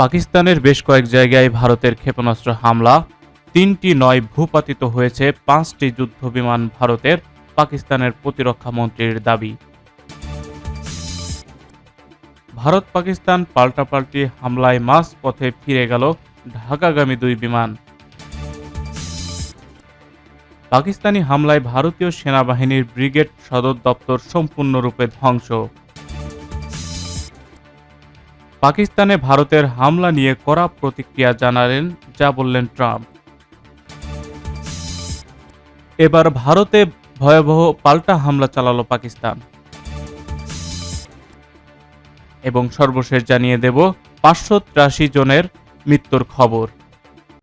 পাকিস্তানের বেশ কয়েক জায়গায় ভারতের ক্ষেপণাস্ত্র হামলা, তিনটি নয় ভূপাতিত হয়েছে, পাঁচটি যুদ্ধবিমান ভারতের, পাকিস্তানের প্রতিরক্ষা মন্ত্রীর দাবি। ভারত পাকিস্তান পাল্টাপাল্টি হামলায় মাঝ পথে ফিরে গেল ঢাকাগামী দুই বিমান। পাকিস্তানি হামলায় ভারতীয় সেনাবাহিনীর ব্রিগেড সদর দপ্তর সম্পূর্ণরূপে ধ্বংস। পাকিস্তানে ভারতের হামলা নিয়ে কড়া প্রতিক্রিয়া জানালেন, যা বললেন ট্রাম্প। এবার ভারতে ভয়াবহ পাল্টা হামলা চালালো পাকিস্তান। এবং সর্বশেষ জানিয়ে দেব, পাঁচশো জনের মৃত্যুর খবর।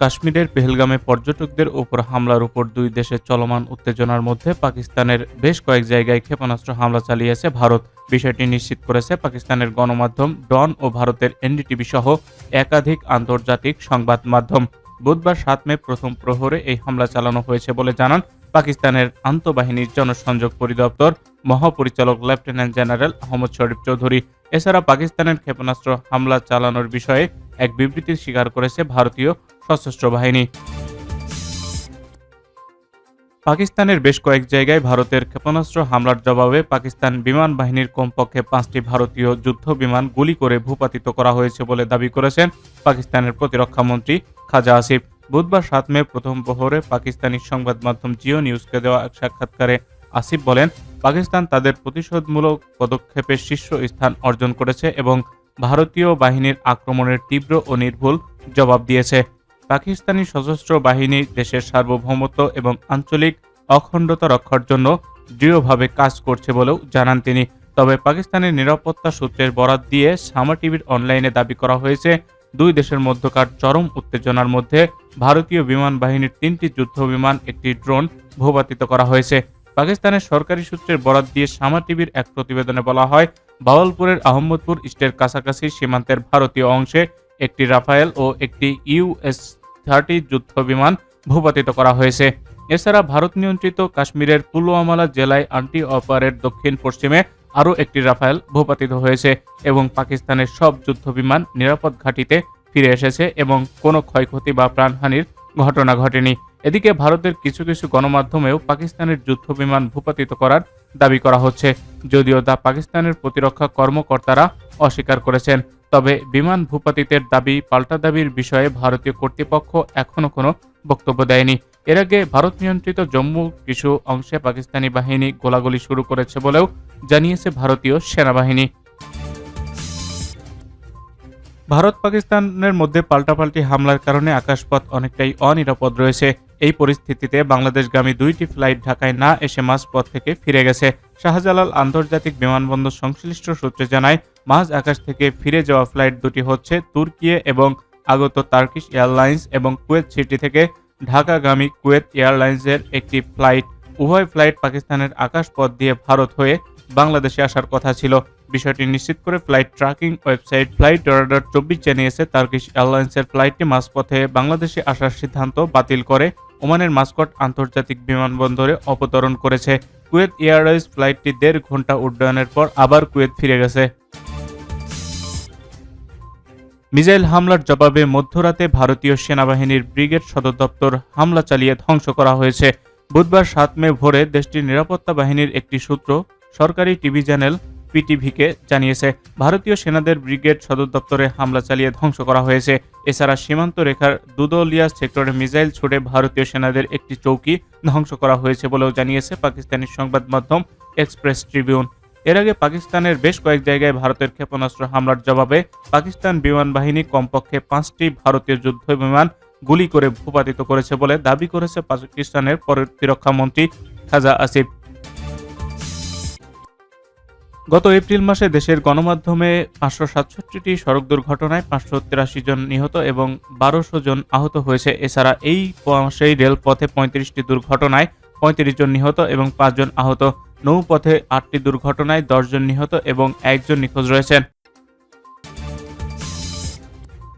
কাশ্মীরের পেহেলগামে পর্যটকদের ওপর হামলার উপর দুই দেশের চলমান উত্তেজনার মধ্যে পাকিস্তানের বেশ কয়েক জায়গায় ক্ষেপণাস্ত্র হামলা চালিয়েছে ভারত। বিষয়টি নিশ্চিত করেছে পাকিস্তানের গণমাধ্যম ডন ও ভারতের এনডিটিভি সহ একাধিক আন্তর্জাতিক সংবাদ মাধ্যম। বুধবার সাত মে প্রথম প্রহরে এই হামলা চালানো হয়েছে বলে জানান পাকিস্তানের আন্তঃবাহিনীর জনসংযোগ পরিদপ্তর। মহাপরিচালক লেফটেন্যান্ট জেনারেল আহমদ শরীফ চৌধুরী এছাড়া পাকিস্তানের ক্ষেপণাস্ত্র হামলা চালানোর বিষয়ে এক বিবৃতি স্বীকার করেছে ভারতীয় সশস্ত্র বাহিনী। পাকিস্তানের বেশ কয়েক জায়গায় ভারতের ক্ষেপণাস্ত্র হামলার জবাবে পাকিস্তান বিমান বাহিনীর কমপক্ষে পাঁচটি ভারতীয় যুদ্ধ বিমান গুলি করে ভূপাতিত করা হয়েছে বলে দাবি করেছেন পাকিস্তানের প্রতিরক্ষা মন্ত্রী খাজা আসিফ। বুধবার সাত মে প্রথম প্রহরে পাকিস্তানি সংবাদ মাধ্যম জিও নিউজকে দেওয়া এক সাক্ষাৎকারে আসিফ বলেন, পাকিস্তান তাদের প্রতিশোধমূলক পদক্ষেপে শীর্ষ স্থান অর্জন করেছে এবং ভারতীয় বাহিনীর আক্রমণের তীব্র ও নির্ভুল জবাব দিয়েছে। পাকিস্তানি সশস্ত্র বাহিনী দেশের সার্বভৌমত্ব এবং আঞ্চলিক অখণ্ডতা রক্ষার জন্য দৃঢ়ভাবে কাজ করছে বলেও জানান তিনি। তবে পাকিস্তানের নিরাপত্তা সূত্রের বরাত দিয়ে সামা টিভির অনলাইনে দাবি করা হয়েছে, দুই দেশের মধ্যকার চরম উত্তেজনার মধ্যে ভারতীয় বিমান বাহিনীর তিনটি যুদ্ধ বিমান, একটি ড্রোন ভূপাতিত করা হয়েছে। পাকিস্তানের সরকারি সূত্রের বরাত দিয়ে সামা টিভির এক প্রতিবেদনে বলা হয় বাওয়ালপুরের আহমদপুর ইস্টের কাছাকাছি সীমান্তের ভারতীয় অংশে একটি রাফায়েল ও একটি ইউএস থার্টি যুদ্ধ বিমান ভূপাতিত করা হয়েছে। এছাড়া ভারত নিয়ন্ত্রিত কাশ্মীরের পুলওয়ামালা জেলায় আন্টি অপারের দক্ষিণ পশ্চিমে আরও একটি রাফায়েল ভূপাতিত হয়েছে এবং পাকিস্তানের সব যুদ্ধ বিমান নিরাপদ ঘাঁটিতে ফিরে এসেছে এবং কোনো ক্ষয়ক্ষতি বা প্রাণহানির ঘটনা ঘটেনি। এদিকে ভারতের কিছু কিছু গণমাধ্যমেও পাকিস্তানের যুদ্ধ বিমান ভূপাতিত করার দাবি করা হচ্ছে, যদিও তা পাকিস্তানের প্রতিরক্ষা কর্মকর্তারা অস্বীকার করেছেন। তবে বিমান ভূপাতিতের দাবি, পাল্টা দাবির বিষয়ে ভারতীয় কর্তৃপক্ষ এখনও কোনো বক্তব্য দেয়নি। এর আগে ভারত নিয়ন্ত্রিত জম্মু কিছু অংশে পাকিস্তানি বাহিনী গোলাগুলি শুরু করেছে বলেও জানিয়েছে ভারতীয় সেনাবাহিনী। ভারত পাকিস্তানের মধ্যে পাল্টাপাল্টি হামলার কারণে আকাশপথ অনেকটাই অনিরাপদ রয়েছে। এই পরিস্থিতিতে বাংলাদেশগামী দুইটি ফ্লাইট ঢাকায় না এসে মাঝপথ থেকে ফিরে গেছে। শাহজালাল আন্তর্জাতিক বিমানবন্দর সংশ্লিষ্ট সূত্রে জানায় মাঝ আকাশ থেকে ফিরে যাওয়া ফ্লাইট দুটি হচ্ছে তুর্কিয়ে এবং আগত তার্কিশ এয়ারলাইন্স এবং কুয়েত সিটি থেকে ঢাকাগামী কুয়েত এয়ারলাইন্সের একটি ফ্লাইট। উভয় ফ্লাইট পাকিস্তানের আকাশপথ দিয়ে ভারত হয়ে বাংলাদেশে আসার কথা ছিল। বিষয়টি নিশ্চিত করে flight tracking website flight radar চব্বিশ জানিয়েছে তার্কিশ এয়ারলাইন্সের ফ্লাইটটি মাঝপথে বাংলাদেশে আসার সিদ্ধান্ত বাতিল করে ওমানের মাস্কট আন্তর্জাতিক বিমানবন্দরে অবতরণ করেছে। কুয়েত এয়ারলাইন্স ফ্লাইটটি দেড় ঘণ্টা উড্ডয়নের পর আবার কুয়েত ফিরে গেছে। মিসাইল হামলার জবাবে মধ্যরাতে ভারতীয় সেনাবাহিনীর ব্রিগেড সদর দপ্তর হামলা চালিয়ে ধ্বংস করা হয়েছে। বুধবার সাত মে ভোরে দেশটির নিরাপত্তা বাহিনীর একটি সূত্র সরকারি টিভি চ্যানেল পিটিভিকে জানিয়েছে, ভারতীয় সেনাদের ব্রিগেড সদর দপ্তরে হামলা চালিয়ে ধ্বংস করা হয়েছে। এছাড়া সীমান্ত রেখার দুদলিয়া সেক্টরে মিসাইল ছুড়ে ভারতীয় সেনাদের একটি চৌকি ধ্বংস করা হয়েছে বলেও জানিয়েছে পাকিস্তানি সংবাদ মাধ্যম এক্সপ্রেস ট্রিবিউন। এর আগে পাকিস্তানের বেশ কয়েক জায়গায় ভারতের ক্ষেপণাস্ত্র হামলার জবাবে পাকিস্তান বিমান বাহিনী কমপক্ষে পাঁচটি ভারতীয় যুদ্ধ বিমান গুলি করে ভূপাতিত করেছে বলে দাবি করেছে পাকিস্তানের প্রতিরক্ষা মন্ত্রী খাজা আসিফ। গত এপ্রিল মাসে দেশের গণমাধ্যমে পাঁচশো সাতষট্টিটি সড়ক দুর্ঘটনায় পাঁচশো তিরাশি জন নিহত এবং বারোশো জন আহত হয়েছে। এছাড়া এই মাসেই রেলপথে পঁয়ত্রিশটি দুর্ঘটনায় পঁয়ত্রিশ জন নিহত এবং পাঁচজন আহত। নৌপথে আটটি দুর্ঘটনায় দশজন নিহত এবং একজন নিখোঁজ রয়েছেন।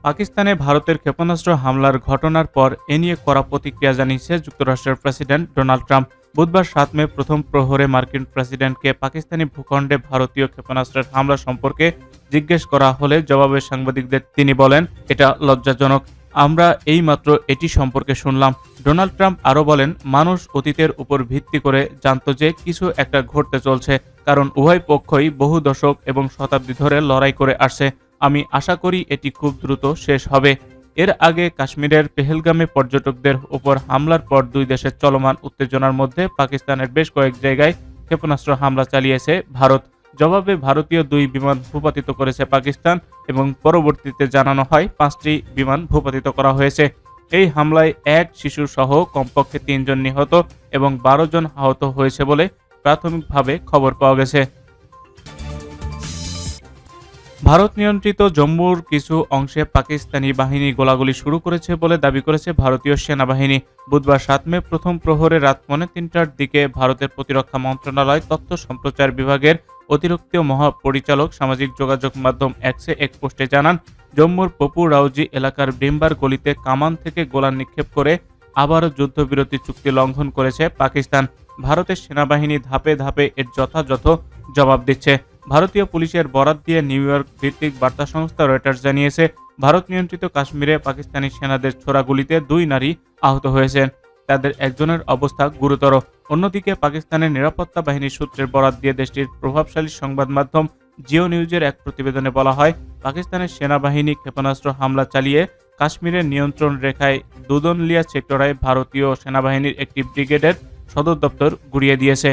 পাকিস্তানে ভারতের ক্ষেপণাস্ত্র হামলার ঘটনার পর এ নিয়ে কড়া প্রতিক্রিয়া জানিয়েছে যুক্তরাষ্ট্রের প্রেসিডেন্ট ডোনাল্ড ট্রাম্প। বুধবার সাত মে প্রথম প্রহরে মার্কিন প্রেসিডেন্টকে পাকিস্তানি ভূখণ্ডে ভারতীয় ক্ষেপণাস্ত্রের হামলা সম্পর্কে জিজ্ঞেস করা হলে জবাবে সাংবাদিকদের তিনি বলেন, এটা লজ্জাজনক। আমরা এইমাত্র এটি সম্পর্কে শুনলাম। ডোনাল্ড ট্রাম্প আরও বলেন, মানুষ অতীতের উপর ভিত্তি করে জানতো যে কিছু একটা ঘটতে চলছে, কারণ উভয় পক্ষই বহু দশক এবং শতাব্দী ধরে লড়াই করে আসছে। আমি আশা করি এটি খুব দ্রুত শেষ হবে। এর আগে কাশ্মীরের পেহেলগামে পর্যটকদের উপর হামলার পর দুই দেশের চলমান উত্তেজনার মধ্যে পাকিস্তানের বেশ কয়েক জায়গায় ক্ষেপণাস্ত্র হামলা চালিয়েছে ভারত। জবাবে ভারতীয় দুই বিমান ভূপাতিত করেছে পাকিস্তান এবং পরবর্তীতে জানানো হয় পাঁচটি বিমান ভূপাতিত করা হয়েছে। এই হামলায় এক শিশু সহ কমপক্ষে তিনজন নিহত এবং বারো জন আহত হয়েছে বলে প্রাথমিকভাবে খবর পাওয়া গেছে। ভারত নিয়ন্ত্রিত জম্মুর কিছু অংশে পাকিস্তানি বাহিনী গোলাগুলি শুরু করেছে বলে দাবি করেছে ভারতীয় সেনাবাহিনী। বুধবার সাত মে প্রথম প্রহরে রাত পৌনে তিনটার দিকে ভারতের প্রতিরক্ষা মন্ত্রণালয় তথ্য সম্প্রচার বিভাগের অতিরিক্ত মহাপরিচালক সামাজিক যোগাযোগ মাধ্যম এক্সে এক পোস্টে জানান, জম্মুর পপু রাউজি এলাকার ডিম্বার গলিতে কামান থেকে গোলা নিক্ষেপ করে আবারও যুদ্ধবিরতি চুক্তি লঙ্ঘন করেছে পাকিস্তান। ভারতের সেনাবাহিনী ধাপে ধাপে এর যথাযথ জবাব দিচ্ছে। ভারতীয় পুলিশের বরাত দিয়ে নিউ ইয়র্ক ভিত্তিক বার্তা সংস্থা রয়টার্স জানিয়েছে, ভারত নিয়ন্ত্রিত কাশ্মীরে পাকিস্তানি সেনাদের ছোড়া গুলিতে দুই নারী আহত হয়েছেন। তাদের একজনের অবস্থা গুরুতর। অন্যদিকে পাকিস্তানের নিরাপত্তা বাহিনীর সূত্রের বরাত দিয়ে দেশটির প্রভাবশালী সংবাদ মাধ্যম জিও নিউজের এক প্রতিবেদনে বলা হয়, পাকিস্তানের সেনাবাহিনী ক্ষেপণাস্ত্র হামলা চালিয়ে কাশ্মীরের নিয়ন্ত্রণ রেখায় দুদনলিয়া সেক্টরায় ভারতীয় সেনাবাহিনীর একটি ব্রিগেডের সদর দপ্তর গুড়িয়ে দিয়েছে।